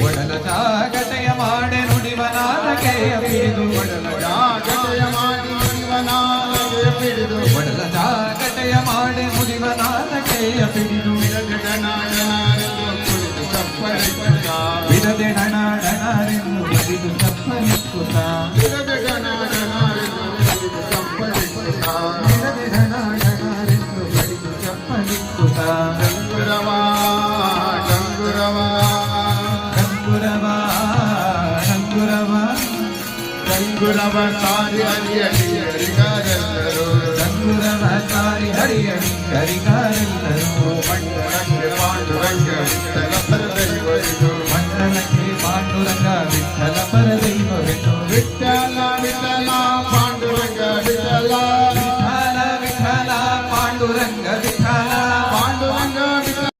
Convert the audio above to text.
ಒಡಲ ಜಾಗಟೆಯ ಮಾಡೆ ನುಡಿವನಾನಗೆಯ ಪಿಡಿದು ಒಡಲ ಜಾಗಟೆಯ ಮಾಡಿ ನುಡಿವನಾನಗೆಯ ಪಿಡಿದು ಒಡಲ ಜಾಗಟೆಯ ಮಾಡೆ ಮುಡಿವನಾನಗೆಯ ಪಿಡಿದು ಬಿಡದೆ ಡಣ ಡಣರೆಂದು ಬಡಿದು ತಪ್ಪನಿಕ್ಕುತ್ತ ಬಿಡದೆ ಡಣ ಡಣರೆಂದು ಬಡಿದು ತಪ್ಪನಿಕ್ಕುತ್ತ ಬಿಡದೆ ಡಣ ಡಣರೆಂದು ಬಡಿದು ತಪ್ಪನಿಕ್ಕುತ್ತ ಸಂಗುರವತಾರಿ ಹರಿಯ ಹರಿಕಾರೆಲ್ಲರು ಸಂಗುರವತಾರಿ ಹರಿಯ ಹರಿಕಾರೆಲ್ಲರು ಮಂಡಲಕ್ಕೆ ಪಾಂಡುರಂಗ ವಿಠಲ ಪರದೈವರಿತು ಮಂಡಲಕ್ಕೆ ಪಾಂಡುರಂಗ ವಿಠಲ ಪರದೈವರಿತು ವಿಠಲ ವಿಠಲ